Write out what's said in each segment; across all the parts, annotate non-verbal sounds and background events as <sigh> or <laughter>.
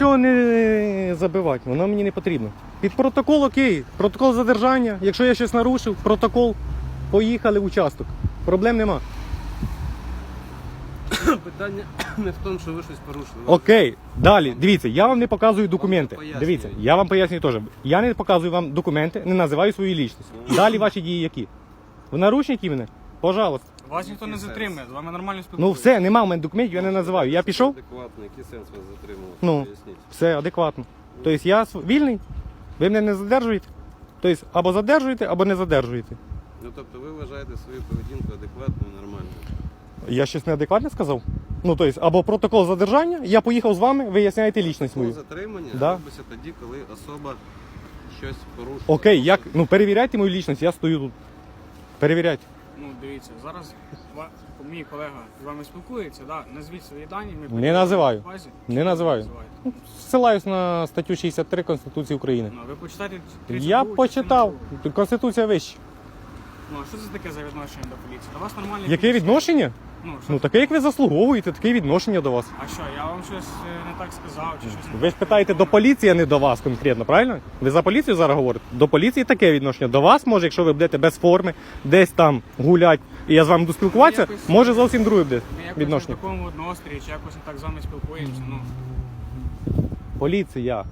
Чого не забивати, воно мені не потрібно. Під протокол окей, протокол задержання. Якщо я щось нарушив, протокол, поїхали в участок. Проблем нема. Питання <coughs> не в тому, що ви щось порушили. Окей, далі. Дивіться, я вам не показую документи. Вам пояснюю. Дивіться, я вам пояснюю теж. Я не показую вам документи, не називаю свою лічність. Далі ваші дії які? В наручники мене? Пожалуйста. Вас ніхто не затримує, з вами нормально Ну все, нема в мене документів, я не називаю. Я пішов, Адекватно, який сенс вас затримувати? Ну. Поясніть. все адекватно. Тобто я св- вільний, ви мене не задержуєте. Тобто або задержуєте, або не задержуєте. Ну тобто ви вважаєте свою поведінку адекватною, нормальною. Я щось неадекватне сказав? Ну, тобто, або протокол задержання, я поїхав з вами, виясняєте лічність Було мою. затримання Да. робиться тоді, коли особа щось порушила. Окей, як? Ну перевіряйте мою лічність, я стою тут. Перевіряйте. Ну, дивіться, зараз ва- мій колега з вами спілкується, да? назвіть свої дані. Ми Не перевіримо називаю. на базі. Не називаю. Ссилаюсь на статтю 63 Конституції України. Ну, ви почитайте Я 32 почитав. другу. Конституція вища. Ну, а що це таке за відношення до поліції? До вас нормальні Яке поліції. відношення? Ну, що Ну таке, як ви заслуговуєте, таке відношення до вас. А що, я вам щось е, не так сказав, чи щось не Ви ж так питаєте до поліції, а не до вас конкретно, правильно? Ви за поліцію зараз говорите? До поліції таке відношення. До вас, може, якщо ви будете без форми, десь там гулять, і я з вами буду спілкуватися, якось- може зовсім друге буде Ми якось відношення. в такому однострій, чи якось не так з вами спілкуємося. Ну, Поліція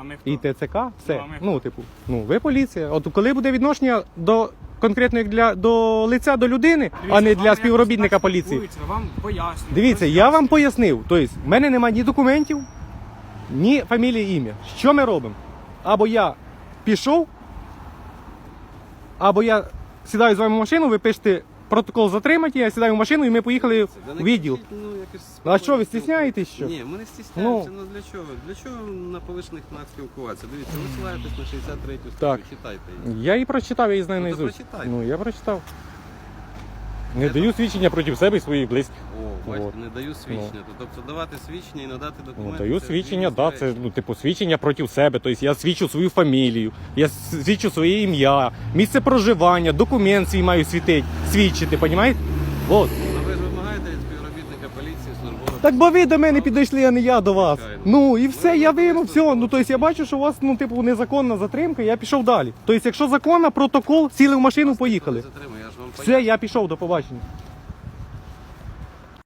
а ми хто? і ТЦК, все. Ну, а ми? Ну, типу, ну ви поліція. От коли буде відношення до конкретно як для до лиця до людини, а не для якось співробітника так поліції. спілкуються, Вам пояснюю. Дивіться, я вам пояснив. Тобто, в мене немає ні документів, ні фамілії, ім'я. Що ми робимо? Або я пішов, або я сідаю з вами в машину, ви пишете протокол затримати, я сідаю в машину і ми поїхали в відділ. Ну, якось А що, ви стісняєтесь, що? Ні, ми не стісняємося. Ну, для чого? Для чого на повишених нах спілкуватися? Дивіться, ви силаєтесь на 63 статтю, Так. читайте її. Я її прочитав, я її знаю Ну, то наизусть. прочитайте. Ну, я прочитав. Не даю свідчення проти себе і своїх близьких. О, бачите, Вот. не даю свідчення. То, Тобто давати свідчення і надати Ну, документи. даю це свідчення, да, це ну, типу свідчення проти себе. Тобто я свідчу свою фамілію, я свідчу своє ім'я, місце проживання, документ свій маю світити, свідчити, понімаєте? От. А ви ж вимагаєте від співробітника поліції службового. Так бо ви до мене підійшли, а не я до вас. Звичайно. Ну і все, я вимов, все. Ну тобто я бачу, що у вас ну, типу, незаконна затримка, я пішов далі. Тобто, якщо законна, протокол, сіли в машину, поїхали. Вам Все, я пішов, до побачення.